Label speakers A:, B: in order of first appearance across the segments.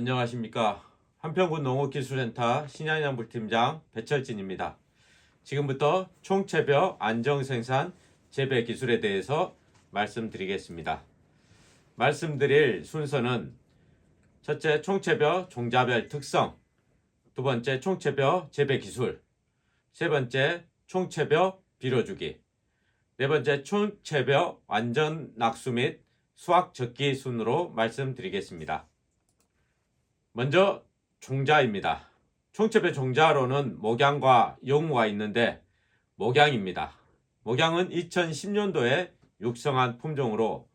A: 안녕하십니까. 한평군 농업기술센터 신양양불팀장 배철진입니다. 지금부터 총체벼 안정생산 재배 기술에 대해서 말씀드리겠습니다. 말씀드릴 순서는 첫째 총체벼 종자별 특성, 두 번째 총체벼 재배 기술, 세 번째 총체벼 비료주기, 네 번째 총체벼 완전 낙수 및 수확 적기 순으로 말씀드리겠습니다. 먼저 종자입니다. 총체배 종자로는 목양과 용우가 있는데 목양입니다. 목양은 2010년도에 육성한 품종으로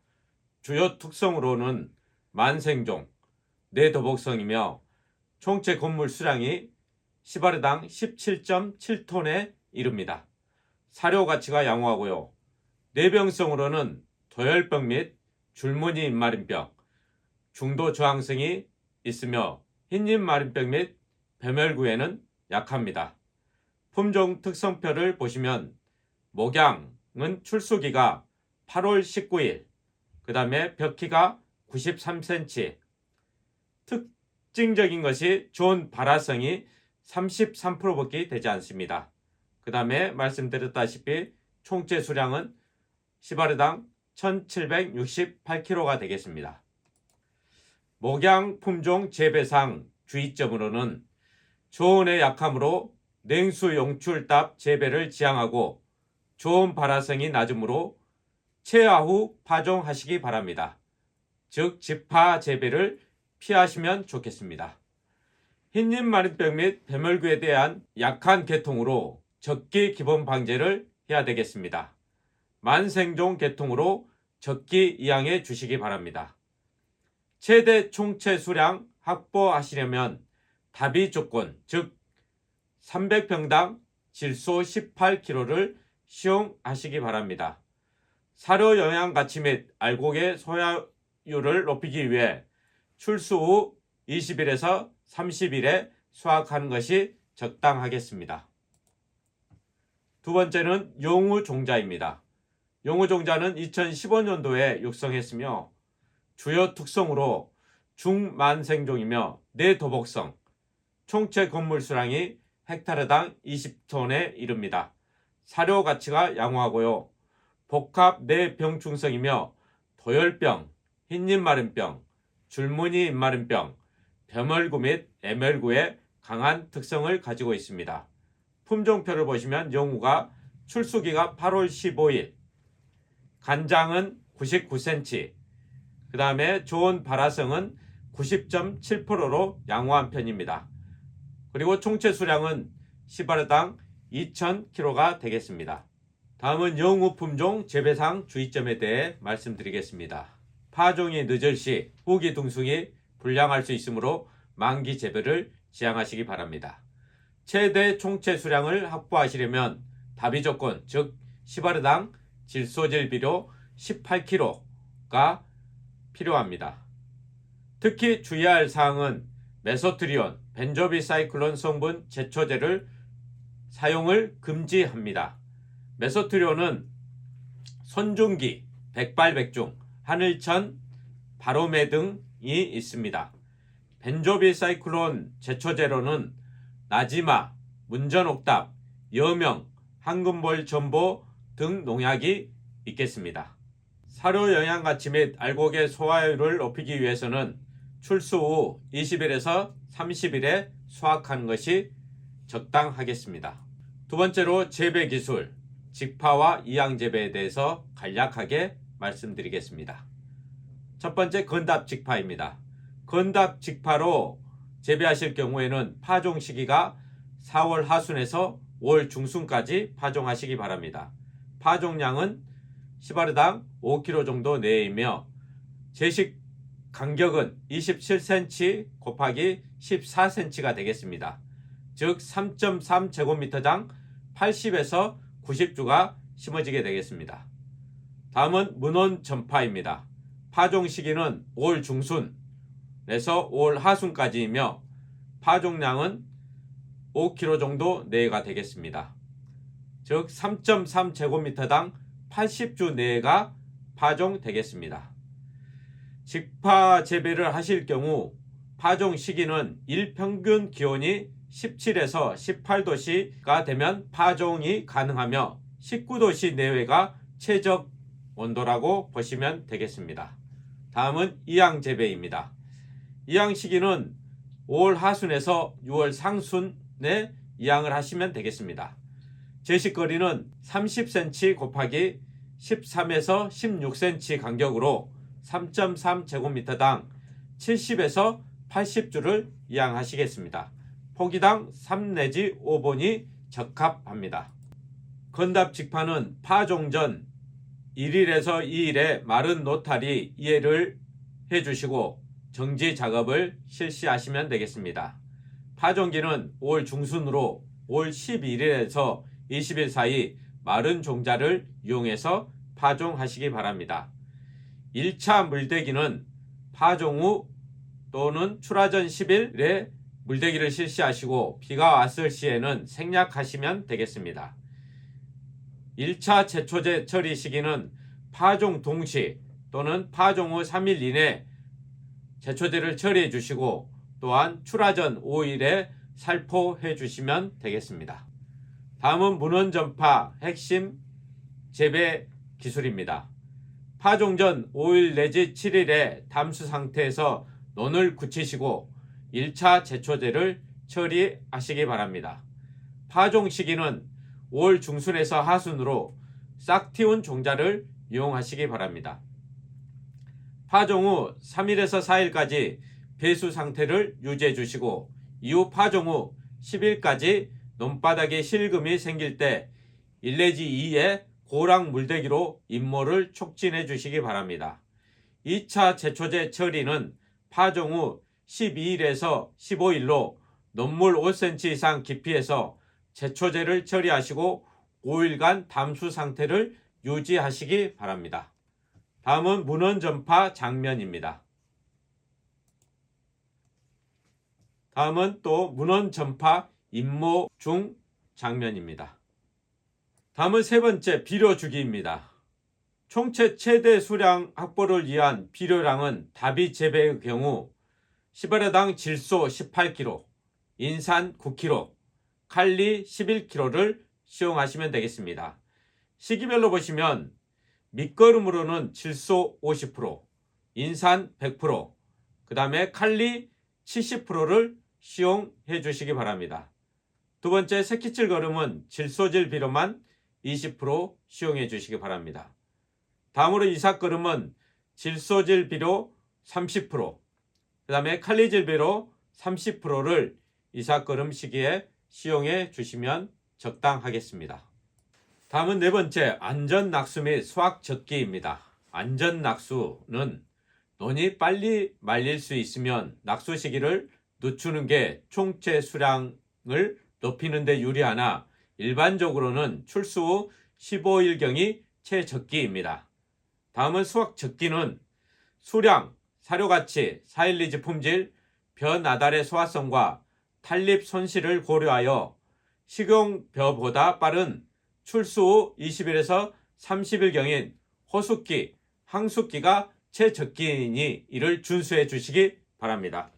A: 주요 특성으로는 만생종, 내도복성이며 총체 건물 수량이 시바르당 17.7톤에 이릅니다. 사료 가치가 양호하고요. 내병성으로는 도열병 및 줄무늬 입마린병, 중도 저항성이 있으며 흰잎 마린병 및 배멸구에는 약합니다. 품종 특성표를 보시면 목양은 출수기가 8월 19일, 그 다음에 벽키가 93cm, 특징적인 것이 좋은 발화성이 33%밖에 되지 않습니다. 그 다음에 말씀드렸다시피 총체 수량은 시바르당 1768kg가 되겠습니다. 목양 품종 재배상 주의점으로는 저온의 약함으로 냉수 용출답 재배를 지향하고 저온 발화성이 낮으므로 체화 후 파종하시기 바랍니다. 즉 집파 재배를 피하시면 좋겠습니다. 흰잎 마른병 및 배멀구에 대한 약한 계통으로 적기 기본 방제를 해야 되겠습니다. 만생종 계통으로 적기 이양해 주시기 바랍니다. 최대 총체 수량 확보하시려면 답이 조건, 즉 300평당 질소 18kg를 시용하시기 바랍니다. 사료 영양 가치 및 알곡의 소화율을 높이기 위해 출수 후 20일에서 30일에 수확하는 것이 적당하겠습니다. 두 번째는 용우 종자입니다. 용우 종자는 2015년도에 육성했으며 주요 특성으로 중만생종이며 내도복성, 총체 건물 수량이 헥타르당 20톤에 이릅니다. 사료 가치가 양호하고요. 복합 내병충성이며 도열병, 흰잎 마른병, 줄무늬 잎마른병, 벼멀구 및 애멸구의 강한 특성을 가지고 있습니다. 품종표를 보시면 영우가 출수기가 8월 15일, 간장은 99cm, 그 다음에 좋은 발화성은 90.7%로 양호한 편입니다. 그리고 총체 수량은 시바르당 2,000kg가 되겠습니다. 다음은 영우 품종 재배상 주의점에 대해 말씀드리겠습니다. 파종이 늦을 시 후기 둥숭이 불량할 수 있으므로 만기 재배를 지향하시기 바랍니다. 최대 총체 수량을 확보하시려면 답이 조건, 즉 시바르당 질소질 비료 18kg가 필요합니다. 특히 주의할 사항은 메소트리온, 벤조비 사이클론 성분 제초제를 사용을 금지합니다. 메소트리온은 손중기, 백발백중, 하늘천, 바로메 등이 있습니다. 벤조비 사이클론 제초제로는 나지마, 문전옥답, 여명, 황금볼 전보 등 농약이 있겠습니다. 사료 영양 가치 및 알곡의 소화율을 높이기 위해서는 출수 후 20일에서 30일에 수확하는 것이 적당하겠습니다. 두 번째로 재배 기술, 직파와 이양 재배에 대해서 간략하게 말씀드리겠습니다. 첫 번째 건답 직파입니다. 건답 직파로 재배하실 경우에는 파종 시기가 4월 하순에서 5월 중순까지 파종하시기 바랍니다. 파종량은 시바르당 5kg 정도 내이며 제식 간격은 27cm 곱하기 14cm가 되겠습니다. 즉 3.3제곱미터당 80에서 90주가 심어지게 되겠습니다. 다음은 문원 전파입니다. 파종 시기는 5월 중순에서 5월 하순까지이며 파종량은 5kg 정도 내외가 되겠습니다. 즉 3.3제곱미터당 80주 내외가 파종되겠습니다. 직파 재배를 하실 경우 파종 시기는 일평균 기온이 17에서 18도씨가 되면 파종이 가능하며 19도씨 내외가 최적 온도라고 보시면 되겠습니다. 다음은 이양 재배입니다. 이양 시기는 5월 하순에서 6월 상순에 이양을 하시면 되겠습니다. 제식거리는 30cm 곱하기 13에서 16cm 간격으로 3.3제곱미터당 70에서 80주를 이양하시겠습니다. 포기당 3 내지 5본이 적합합니다. 건답 직파는 파종 전 1일에서 2일에 마른 노탈이 이해를 해주시고 정지 작업을 실시하시면 되겠습니다. 파종기는 5월 중순으로 5월 11일에서 20일 사이 마른 종자를 이용해서 파종하시기 바랍니다. 1차 물대기는 파종 후 또는 출하 전 10일에 물대기를 실시하시고 비가 왔을 시에는 생략하시면 되겠습니다. 1차 제초제 처리 시기는 파종 동시 또는 파종 후 3일 이내 제초제를 처리해 주시고 또한 출하 전 5일에 살포해 주시면 되겠습니다. 다음은 문헌 전파 핵심 재배 기술입니다. 파종 전 5일 내지 7일에 담수 상태에서 논을 굳히시고 1차 제초제를 처리하시기 바랍니다. 파종 시기는 5월 중순에서 하순으로 싹 틔운 종자를 이용하시기 바랍니다. 파종 후 3일에서 4일까지 배수 상태를 유지해 주시고 이후 파종 후 10일까지 논바닥에 실금이 생길 때 1 내지 2의 고랑 물대기로 임모를 촉진해 주시기 바랍니다. 2차 제초제 처리는 파종 후 12일에서 15일로 논물 5cm 이상 깊이에서 제초제를 처리하시고 5일간 담수 상태를 유지하시기 바랍니다. 다음은 문헌 전파 장면입니다. 다음은 또 문헌 전파 임모 중 장면입니다. 다음은 세 번째 비료 주기입니다. 총체 최대 수량 확보를 위한 비료량은 다비 재배의 경우 10알당 질소 18kg, 인산 9kg, 칼리 11kg를 시용하시면 되겠습니다. 시기별로 보시면 밑거름으로는 질소 50%, 인산 100%, 그 다음에 칼리 70%를 시용해 주시기 바랍니다. 두 번째 새끼질 거름은 질소질 비료만 20% 시용해 주시기 바랍니다. 다음으로 이삭 거름은 질소질 비료 30%, 그 다음에 칼리질 비료 30%를 이삭 거름 시기에 시용해 주시면 적당하겠습니다. 다음은 네 번째 안전 낙수 및 수확 적기입니다. 안전 낙수는 논이 빨리 말릴 수 있으면 낙수 시기를 늦추는 게 총체 수량을 높이는 데 유리하나 일반적으로는 출수 후 15일경이 최적기입니다. 다음은 수확 적기는 수량, 사료 가치, 사일리지 품질, 벼 나달의 소화성과 탄립 손실을 고려하여 식용 벼보다 빠른 출수 후 20일에서 30일경인 호숙기, 항숙기가 최적기이니 이를 준수해 주시기 바랍니다.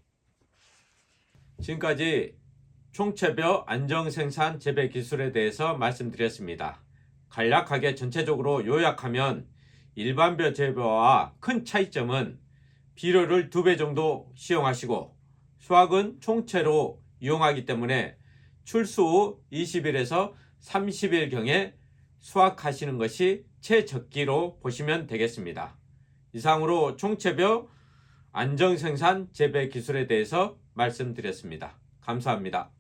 A: 지금까지 총체벼 안정생산 재배 기술에 대해서 말씀드렸습니다. 간략하게 전체적으로 요약하면 일반벼 재배와 큰 차이점은 비료를 두 배 정도 시용하시고 수확은 총체로 이용하기 때문에 출수 후 20일에서 30일경에 수확하시는 것이 최적기로 보시면 되겠습니다. 이상으로 총체벼 안정생산 재배 기술에 대해서 말씀드렸습니다. 감사합니다.